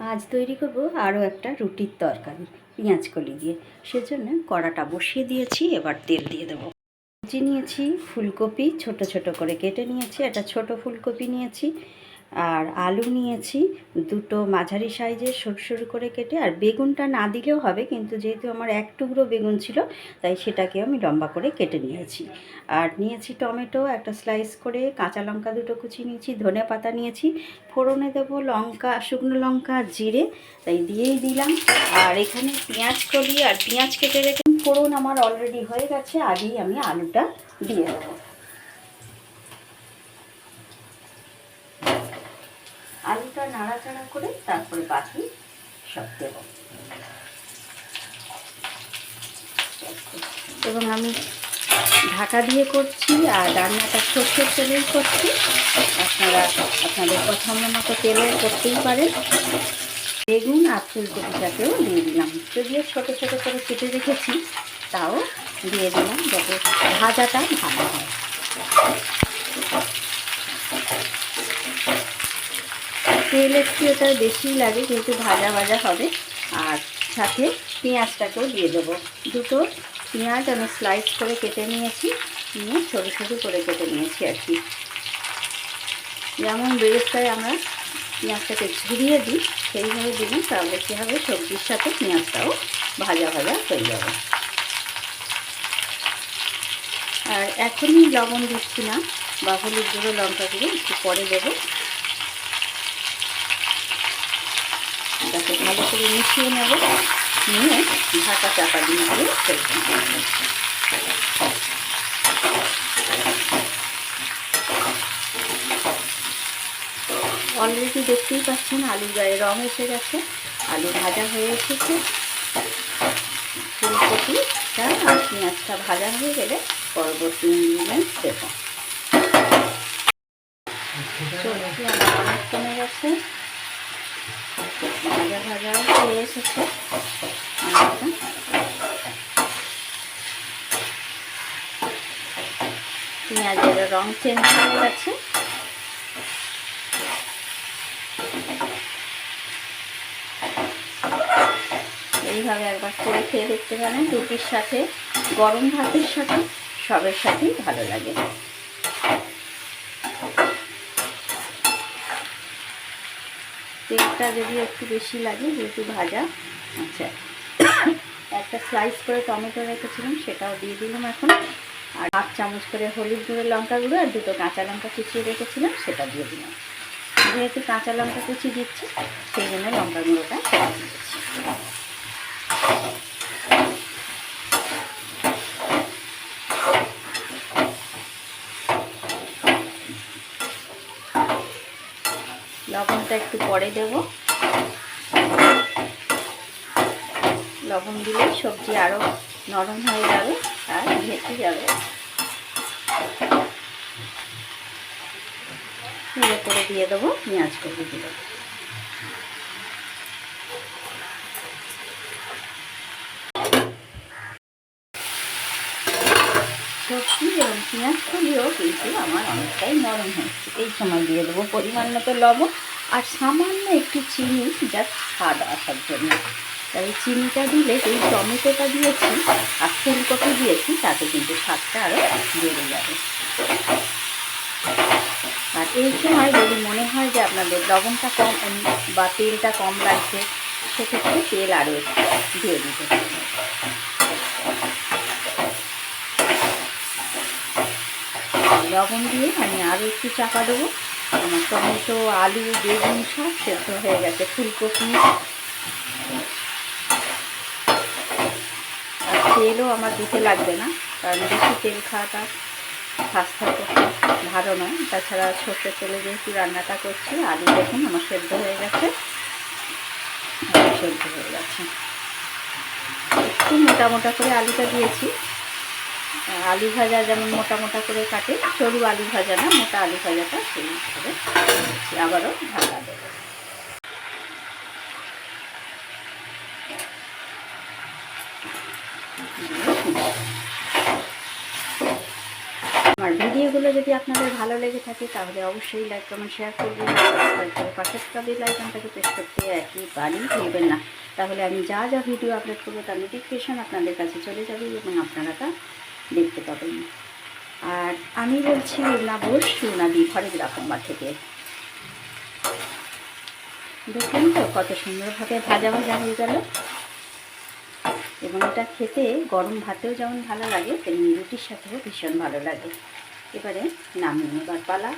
আজ তৈরি করব আরও একটা রুটির তরকারি, পেঁয়াজ কলি দিয়ে। সেজন্য কড়াটা বসিয়ে দিয়েছি, এবার তেল দিয়ে দেবো। নিয়েছি ফুলকপি, ছোট ছোট করে কেটে নিয়েছি। একটা ছোট ফুলকপি নিয়েছি। আর আলু নিয়েছি, দুটো মাঝারি সাইজের সরু সরু করে কেটে, আর বেগুনটা না দিলেও হবে, কিন্তু যেহেতু আমার এক টুকরো বেগুন ছিল, তাই সেটাকে আমি লম্বা করে কেটে নিয়েছি। আর নিয়েছি টমেটো, একটা স্লাইস করে কাঁচা লঙ্কা দুটো কুচি নিয়েছি, ধনে পাতা নিয়েছি, ফোড়নে দেবো লঙ্কা, শুকনো লঙ্কা, জিরে, তাই দিয়েই দিলাম। আর এখানে পেঁয়াজ কলি, আর পেঁয়াজ কেটে রেখে ফোড়ন আমার অলরেডি হয়ে গেছে, আগেই আমি আলুটা দিয়ে দেবো। আলুটা নাড়াচাড়া করে তারপরে বাকি সব দেব। এবং আমি ঢাকা দিয়ে করছি আর রান্নাটা সর্ষের তেলেই করছি। আপনারা আপনাদের পছন্দ মতো তেলে করতেই পারেন। বেগুন আর ফুলকপিটাকেও দিয়ে দিলাম। যদিও ছোটো ছোটো করে কেটে রেখেছি, তাও দিয়ে দিলাম যাতে ভাজাটা ভালো হয়। তেল একটু এটা বেশি লাগে কিন্তু ভাজা ভাজা হবে। আর সাথে পেঁয়াজটাকেও দিয়ে দেবো। দুটো পেঁয়াজ আমি স্লাইস করে কেটে নিয়েছি, নিয়ে ছোটো ছোটো করে কেটে নিয়েছি আর কি। যেমন বেরেস্তায় আমরা পেঁয়াজটাকে ঝুরিয়ে দিই, সেইভাবে দিবেন তাহলে কী হবে? সবজির সাথে পেঁয়াজটাও ভাজা ভাজা হয়ে যাবে। আর এখনই লবণ দিচ্ছি না, বা হলুদ গুঁড়ো লঙ্কা গুঁড়ো একটু পরে দেবো। এটাকে ভালো করে মিশিয়ে নেব। নিয়ে ঢাকা চাপা দিয়ে দিয়ে ফেলব অলরেডি দেখতেই পাচ্ছেন আলুর গায়ে রং এসে গেছে। আলু ভাজা হয়ে এসেছে। ফুলকপিটা আর পেঁয়াজটা ভাজা হয়ে গেলে পরবর্তী ইনগ্রিডিয়েন্টস দেবো। সবজি আমার কমে গেছে। ভাজা ভাজা হয়ে এসেছে পেঁয়াজের রং চেঞ্জ হয়ে গেছে। এইভাবে একবার করে খেয়ে দেখতে পারেন। রুটির সাথে, গরম ভাতের সাথে, সবের সাথেই ভালো লাগে। তেলটা যদি একটু বেশি লাগে, যেহেতু ভাজা আচ্ছা একটা স্লাইস করে টমেটো রেখেছিলাম, সেটাও দিয়ে দিলাম এখন। আর হাফ চামচ করে হলুদ গুঁড়ো লঙ্কা গুঁড়ো আর দুটো কাঁচা লঙ্কা কুচিয়ে রেখেছিলাম, সেটা দিয়ে দিলাম। যেহেতু কাঁচা লঙ্কা কুচি দিচ্ছি, সেই জন্য লঙ্কা গুঁড়োটা লবণটা একটু পরে দেব। লবণ দিলে সবজি আরও নরম হয়ে যাবে আর ভেসে যাবে। করে দিয়ে দেবো, পেঁয়াজ কবি দিয়ে দেবো। সবজি এবং পেঁয়াজ কলিও কিন্তু আমার অনেকটাই নরম হচ্ছে এই সময় দিয়ে দেবো পরিমাণ মতো লবণ আর সামান্য একটু চিনি যা স্বাদ আসার জন্য। তাই চিনিটা দিলে এই টমেটোটা দিয়েছি আর ফুলকপি দিয়েছি, তাতে কিন্তু স্বাদটা আরও বেড়ে যাবে। আর এই সময় যদি মনে হয় যে আপনাদের লবণটা কম বা তেলটা কম লাগছে, সেক্ষেত্রে তেল আরও একটু দিয়ে দিতে লবণ দিয়ে আমি আরও একটু চাপা দেবো। আমার টমেটো, আলু, বেগুন সব সেদ্ধ হয়ে গেছে, ফুলকপি। আর তেলও আমার দিতে লাগবে না, কারণ বেশি তেল খাওয়াটা স্বাস্থ্যের পক্ষে ভালো নয়। তাছাড়া সর্ষের তেলে যেহেতু রান্নাটা করছি, আলু দেখুন আমার সেদ্ধ হয়ে গেছে। সেদ্ধ হয়ে গেছে। একটু মোটা মোটা করে আলুটা দিয়েছি। আলু ভাজা যেমন মোটা মোটা করে কাটে, সরু আলু ভাজা না, মোটা আলু ভাজাটা সেইভাবে আবারও ঢাকা দেবো। আমার ভিডিওগুলো যদি আপনাদের ভালো লেগে থাকে, তাহলে অবশ্যই লাইক কমেন্ট শেয়ার করবেন। সাবস্ক্রাইব করে পাশে থাকা বেল আইকনটাকে প্রেস করতে একেবারেই ভুলবেন না। তাহলে আমি যা যা ভিডিও আপলোড করব, তার নোটিফিকেশান আপনাদের কাছে চলে যাবে এবং আপনারা তা দেখতে পাবেন। আর আমি বলছি রুনা বোস রুনাদি ঘরের রাখম্বা থেকে। দেখুন তো কত সুন্দরভাবে ভাজা ভাজা হয়ে গেল। এবং এটা খেতে গরম ভাতেও যেমন ভালো লাগে, তেমনি রুটির সাথেও ভীষণ ভালো লাগে। এবারে নামিয়ে নেবার পালা।